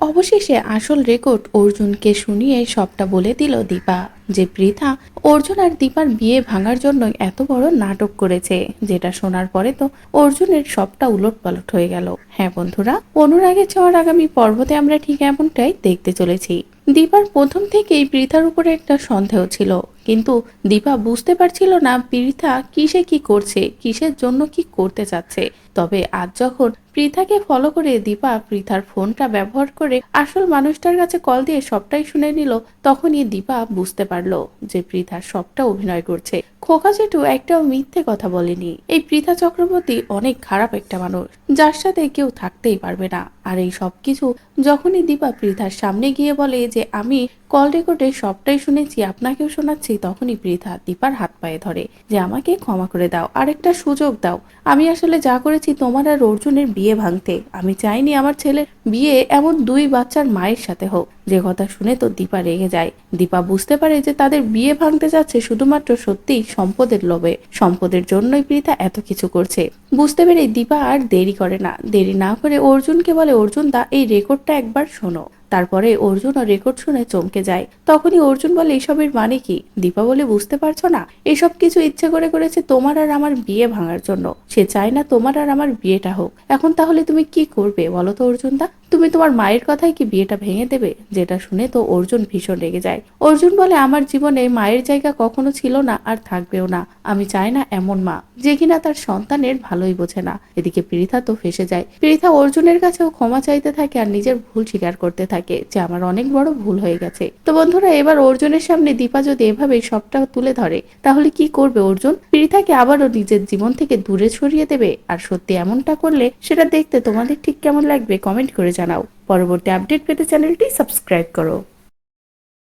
অবশেষে আসল রেকর্ড অর্জুনকে শুনিয়ে সবটা বলে দিল দীপা যে পৃথা অর্জুন আর দীপার বিয়ে ভাঙার জন্য এত বড় নাটক করেছে। যেটা শোনার পরে তো অর্জুনের সবটা উলট পালট হয়ে গেল। হ্যাঁ বন্ধুরা অনুরাগের ছোঁয়ার আগামী পর্বতে আমরা ঠিক এমনটাই দেখতে চলেছি। দীপার প্রথম থেকেই পৃথার উপরে একটা সন্দেহ ছিল। কিন্তু দীপা বুঝতে পারছিল না পৃথা কিসে কি করছে, কিসের জন্য কি করতে চাচ্ছে। তবে আজ যখন পৃথাকে ফলো করে দীপা পৃথার ফোনটা ব্যবহার করে আসল মানুষটার কাছে কল দিয়ে সবটাই শুনে নিল, তখনই দীপা বুঝতে পারল যে পৃথা সবটা অভিনয় করছে। খোকা জেঠু একটাও মিথ্যে কথা বলেনি। এই পৃথা চক্রবর্তী অনেক খারাপ একটা মানুষ, যার সাথে কেউ থাকতেই পারবে না। আর এই সব কিছু যখনই দীপা পৃথার সামনে গিয়ে বলে যে, আমি কল রেকর্ডে সবটাই শুনেছি, আপনাকেও শোনাচ্ছি, তখনই পৃথা দীপার হাত পায়ে ধরে যে, আমাকে ক্ষমা করে দাও, আরেকটা সুযোগ দাও। আমি আসলে যা করেছি তোমার আর অর্জুনের বিয়ে ভাঙতে। আমি চাইনি আমার ছেলের বিয়ে এমন দুই বাচ্চার মায়ের সাথে হোক। যে কথা শুনে তো দীপা রেগে যায়। দীপা বুঝতে পারে যে তাদের বিয়ে ভাঙতে যাচ্ছে শুধুমাত্র সত্যি সম্পদের লোভে। সম্পদের জন্যই পৃথা এত কিছু করছে। বুঝতে পেরে দীপা আর দেরি করে না। দেরি না করে অর্জুনকে বলে, অর্জুন দা, এই রেকর্ডটা একবার শোনো। তারপরে অর্জুন ও রেকর্ড শুনে চমকে যায়। তখনই অর্জুন বলে, এসবের মানে কি? দীপা বলে, বুঝতে পারছ না? এসব কিছু ইচ্ছে করে করেছে তোমার আর আমার বিয়ে ভাঙার জন্য। সে চায় না তোমার আর আমার বিয়েটা হোক। এখন তাহলে তুমি কি করবে বলো তো অর্জুন দা তুমি তোমার মায়ের কথায় কি বিয়েটা ভেঙে দেবে? যেটা শুনে তো অর্জুন ভীষণ রেগে যায়। অর্জুন বলে, আমার জীবনে মায়ের জায়গা কখনো ছিল না আর থাকবেও না। আমি চাই না এমন মা, যে কিনা তার সন্তানের ভালোই বোঝে না। এদিকে পৃথা তো ফেসে যায়। পৃথা অর্জুনের কাছেও ক্ষমা চাইতে থাকে আর নিজের ভুল স্বীকার করতে থাকে। যে আমার অনেক বড় ভুল হয়ে গেছে। তো বন্ধুরা, এবার অর্জুনের সামনে দীপা যদি এভাবে সবটা তুলে ধরে, তাহলে কি করবে অর্জুন? পৃথাকে আবারও নিজের জীবন থেকে দূরে ছড়িয়ে দেবে, আর সত্যি এমনটা করলে সেটা দেখতে তোমাদের ঠিক কেমন লাগবে কমেন্ট করে জানাও। পরবর্তী আপডেট পেতে চ্যানেলটি সাবস্ক্রাইব করো।